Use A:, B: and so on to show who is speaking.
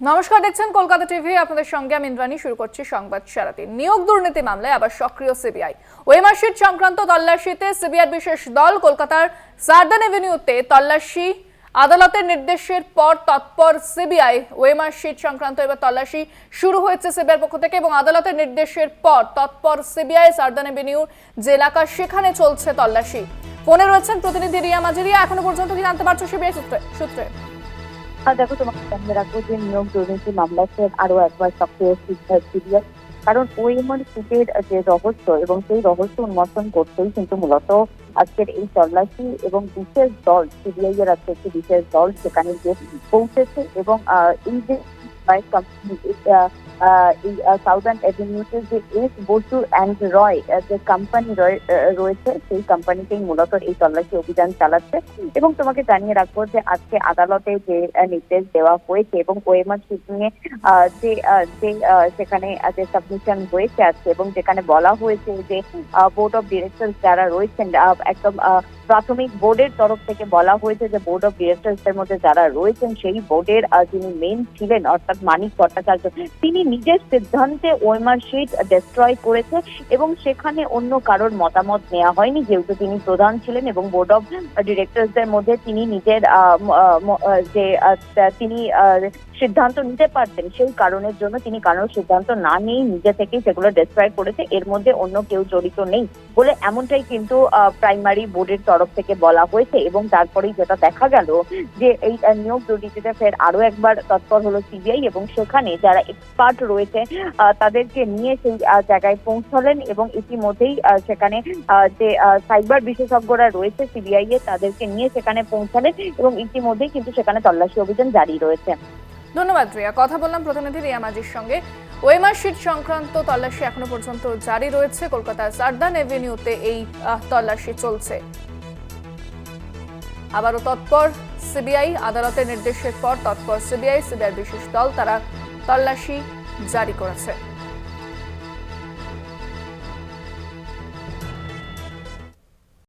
A: নমস্কার, দেখছেন কলকাতা টিভি। আপনাদের সঙ্গে আমি ইন্দ্রাণী, শুরু করছি সংবাদ সারাতে। নিয়োগ দুর্নীতি মামলায় আবার সক্রিয় সিবিআই। ওয়েমার শিট সংক্রান্ত তল্লাশিতে সিবিআই বিশেষ দল কলকাতার সার্দান এভিনিউতে তল্লাশি। আদালতের নির্দেশের পর তৎপর সিবিআই ওয়েমার শিট সংক্রান্ত এবার তল্লাশি শুরু হয়েছে সিবিআইয়ের পক্ষ থেকে এবং আদালতের নির্দেশের পর তৎপর সিবিআই সার্দান এভিনিউ যে এলাকা সেখানে চলছে তল্লাশি। ফোনে রয়েছেন প্রতিনিধি রিয়া মাঝেরিয়া। এখনও পর্যন্ত কি জানতে পারছ সিবিআই সূত্রে সূত্রে?
B: আর দেখো, তোমাকে জানিয়ে রাখব যে নিয়োগ দুর্নীতি মামলাতে আরও একবার সক্রিয় সিবিআই কারণ ওএমআর সিটের যে রহস্য এবং সেই রহস্য উন্মোচন করতেই কিন্তু মূলত আজকের এই তল্লাশি এবং বিশেষ দল, সিবিআই এর আজকে একটি বিশেষ দল সেখানে গিয়ে পৌঁছেছে এবং এই যে রয়েছে সেই কোম্পানিতেই মূলত এই তল্লাশি অভিযান চালাচ্ছে। এবং তোমাকে জানিয়ে রাখব যে আজকে আদালতে যে নির্দেশ দেওয়া হয়েছে এবং ওএমআর শিট আহ, যে যে সেখানে যে সাবমিশন হয়েছে আজকে এবং যেখানে বলা হয়েছে যে বোর্ড অফ ডিরেক্টর যারা রয়েছেন একদম প্রাথমিক বোর্ডের তরফ থেকে বলা হয়েছে যে বোর্ড অফ ডিরেক্টরস এর মধ্যে যারা রয়েছেন, সেই বোর্ডের যিনি মেন ছিলেন, অর্থাৎ মানিক ভট্টাচার্য, তিনি নিজের সিদ্ধান্তে ওয়েমার শিট ডিস্ট্রয় করেছে এবং সেখানে অন্য কারোর মতামত নেওয়া হয়নি, যেহেতু তিনি প্রধান ছিলেন এবং বোর্ড অফ ডিরেক্টরসদের মধ্যে তিনি নিজের যে তিনি সিদ্ধান্ত নিতে পারতেন সেই কারণের জন্য তিনি কারোর সিদ্ধান্ত না নিয়েই নিজে থেকেই সেগুলো ডিস্ট্রয় করেছে। এর মধ্যে অন্য কেউ জড়িত নেই বলে এমনটাই কিন্তু প্রাইমারি বোর্ডের তরফ থেকে বলা হয়েছে এবং তারপরেই যেটা দেখা গেল যে এই নিয়োগ দুর্নীতিতে ফের আরও একবার তৎপর হলো সিবিআই এবং সেখানে যারা এক্সপার্ট রয়েছে তাদেরকে নিয়ে সেই জায়গায় পৌঁছালেন এবং ইতিমধ্যেই সেখানে যে সাইবার বিশেষজ্ঞরা রয়েছে সিবিআই এ তাদেরকে নিয়ে সেখানে পৌঁছালেন এবং ইতিমধ্যেই কিন্তু সেখানে তল্লাশি অভিযান জারি রয়েছে।
A: ধন্যবাদ, রিয়া। কথা বললাম প্রতিনিধি রিয়া মাঝির সঙ্গে। ওয়েমার শিট সংক্রান্ত তল্লাশি এখনও পর্যন্ত জারি রয়েছে। কলকাতার সারদান এভিনিউতে এই তল্লাশি চলছে। আবারও তৎপর সিবিআই আদালতের নির্দেশের পর তৎপর সিবিআই সিবিআই বিশেষ দল তারা তল্লাশি জারি করেছে।